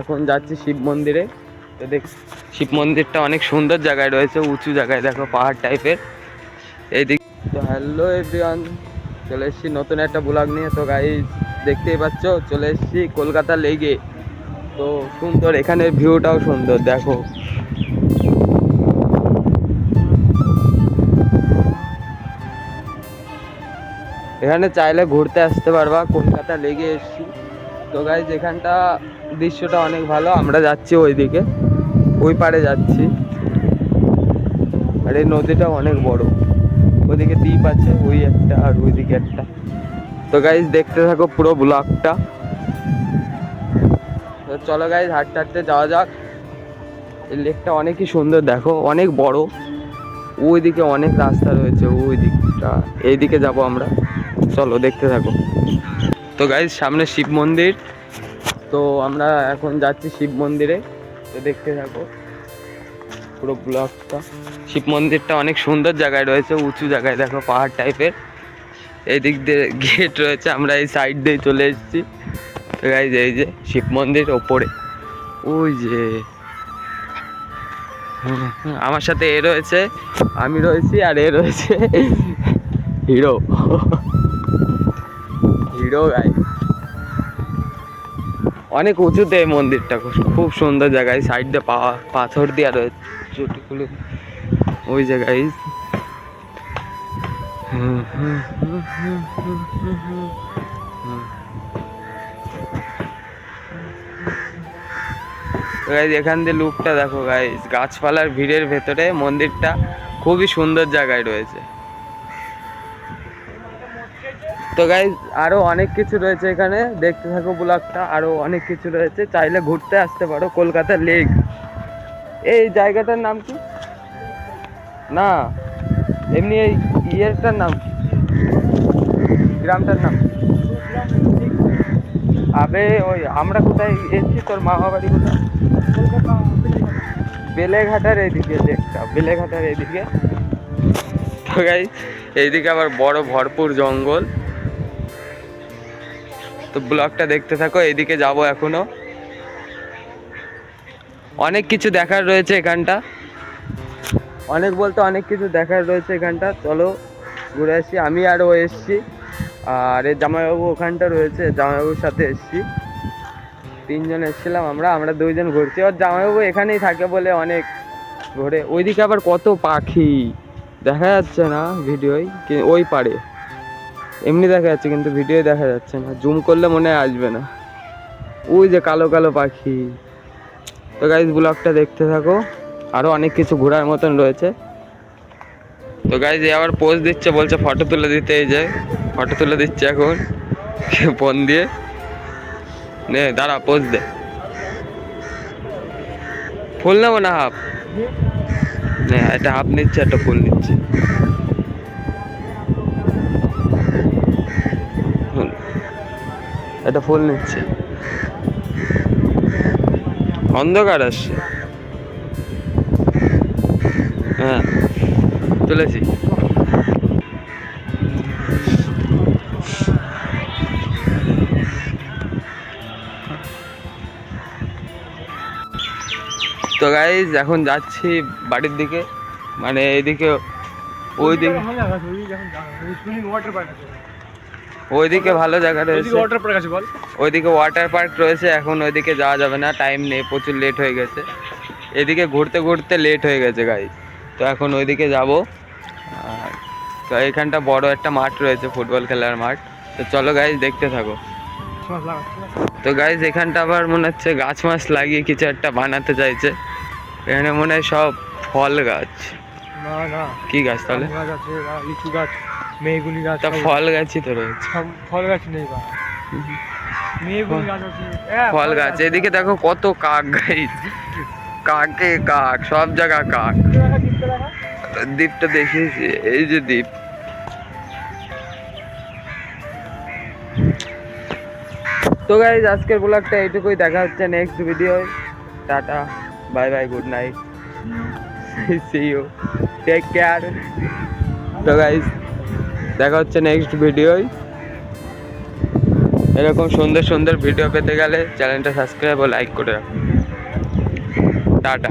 এখন যাচ্ছি শিব মন্দিরে। তো দেখ, শিব মন্দিরটা অনেক সুন্দর জায়গায় রয়েছে, উঁচু জায়গায়, দেখো পাহাড় টাইপের এইদিক তো হ্যালো এভরিওয়ান চলে এসেছি নতুন একটা ব্লগ নিয়ে। তো গাই দেখতেই পাচ্ছ, চলে এসেছি কলকাতা লেগে তো সুন্দর এখানের ভিউটাও সুন্দর, দেখো। এখানে চাইলে ঘুরতে আসতে পারবা, কলকাতা লেগে এসেছি। তো গাইজ এখানটা দৃশ্যটা অনেক ভালো। আমরা যাচ্ছি ওইদিকে। ওই পারে যাচ্ছি। আর এই নদীটা অনেক বড়। ওইদিকে দ্বীপ আছে, ওই একটা আর ওইদিকে একটা। তো গাইজ দেখতে থাকো পুরো ব্লকটা তো চলো গাইজ হাঁটতে হাঁটতে যাওয়া যাক। এই লেকটা অনেকই সুন্দর, দেখো। অনেক বড়। ওইদিকে অনেক রাস্তা রয়েছে ওই দিকটা এইদিকে যাব আমরা। চলো, দেখতে থাকো। তো গাইজ সামনে শিব মন্দির। তো আমরা এখন যাচ্ছি শিব মন্দিরে। তো দেখতে থাকো পুরো ব্লকটা শিব মন্দিরটা অনেক সুন্দর জায়গায় রয়েছে, উঁচু জায়গায়, দেখো পাহাড় টাইপের এই দিক দিয়ে গেট রয়েছে, আমরা এই সাইড দিয়ে চলে এসেছি। তো গাইজ এই যে শিব মন্দির ওপরে। ওই যে। আমার সাথে এ রয়েছে, আমি রয়েছি আর এ রয়েছে হিরো। হিরো গাই অনেক উঁচুতে এই মন্দিরটা, খুব- সুন্দর জায়গায় সাইড দিয়ে পাথর দেওয়া রয়েছে চুটিগুলো ওই জায়গায়। গাইজ এখান দিয়ে লুকটা দেখো গাইজ গাছপালার ভিড়ের ভেতরে মন্দিরটা খুবই সুন্দর জায়গায় রয়েছে। তো গাইজ আরও অনেক কিছু রয়েছে এখানে। দেখতে থাকো ব্লগটা, আরও অনেক কিছু রয়েছে। চাইলে ঘুরতে আসতে পারো, কলকাতা লেক। এই জায়গাটার নাম কি? না, এমনি এই ইয়েরটার নাম কি? গ্রামটার নাম? আবে, ওই আমরা কোথায় এসেছি? তোর মামা বাড়ি কোথায়? বেলেঘাটার এইদিকে লেকটা বেলেঘাটার এইদিকে তো গাই, এইদিকে আবার বড় ভরপুর জঙ্গল। তো ব্লগটা দেখতে থাকো, এইদিকে যাব এখনও। অনেক কিছু দেখার রয়েছে এখানটা। অনেক বলতে অনেক কিছু দেখার রয়েছে এখানটা। চলো ঘুরে আসি, আমি আরও এসছি। আর এর জামাইবাবু ওখানটা রয়েছে, জামাইবাবুর সাথে এসছি। তিনজন এসেছিলাম আমরা আমরা দুইজন ঘুরছি। আর জামাইবাবু এখানেই থাকে বলে অনেক ঘোরে। ওইদিকে আবার কত পাখি। দেখা যাচ্ছে না ভিডিওয় ওই পারে। এমনি দেখা যাচ্ছে, কিন্তু ভিডিও দেখা যাচ্ছে না। জুম করলে মনে হয় আসবে না। ওই যে কালো কালো পাখি। তো গাইজ ব্লগটা দেখতে থাকো। আরও অনেক কিছু ঘোরার মতন রয়েছে। তো গাইজ আবার পোজ দিচ্ছে, বলছে ফটো তুলে দিতে এই যে। ফটো তুলে দিচ্ছে এখন। ফোন দিয়ে। নে, দাঁড়া পোজ দে। ফুল নেব না হাফ নে একটা হাফ নিচ্ছে একটা ফুল নিচ্ছে। একটা ফুল নিচ্ছে। অন্ধকার আসছে। হ্যাঁ তুলেছি তো গাইজ এখন যাচ্ছি বাড়ির দিকে। মানে এইদিকে ওই দিকে ওইদিকে ভালো জায়গা রয়েছে। ওইদিকে ওয়াটার পার্ক রয়েছে এখন ওইদিকে যাওয়া যাবে না টাইম নেই প্রচুর লেট হয়ে গেছে। এদিকে ঘুরতে ঘুরতে লেট হয়ে গেছে গাইজ তো এখন ওইদিকে যাব। আর তো এখানটা বড় একটা মাঠ রয়েছে ফুটবল খেলার মাঠ। তো চলো গাইজ দেখতে থাকো। তো গাইজ এখানটা আবার মনে হচ্ছে গাছ মাছ লাগিয়ে কিছু একটা বানাতে চাইছে। এখানে মনে হয় সব ফল গাছ। না না। কি গাছ তাহলে? লিচু গাছ মেহগুনি গাছ ফল গাছই তো রয়েছে। ফল গাছ নেই বা। হ্যাঁ, ফল গাছ এদিকে দেখো কত কাক গাইজ কাকে কাক সব জায়গা কাক। দ্বীপটা দেখিয়েছি এই যে দ্বীপ তো গাইজ আজকের ব্লগটা এইটুকুই। দেখা হচ্ছে next video tata. Bye bye good night see you take care তো গাইজ দেখা হচ্ছে নেক্সট ভিডিওয় এরকম সুন্দর সুন্দর ভিডিও পেতে গেলে চ্যানেলটা সাবস্ক্রাইব ও লাইক করে রাখুন। টাটা।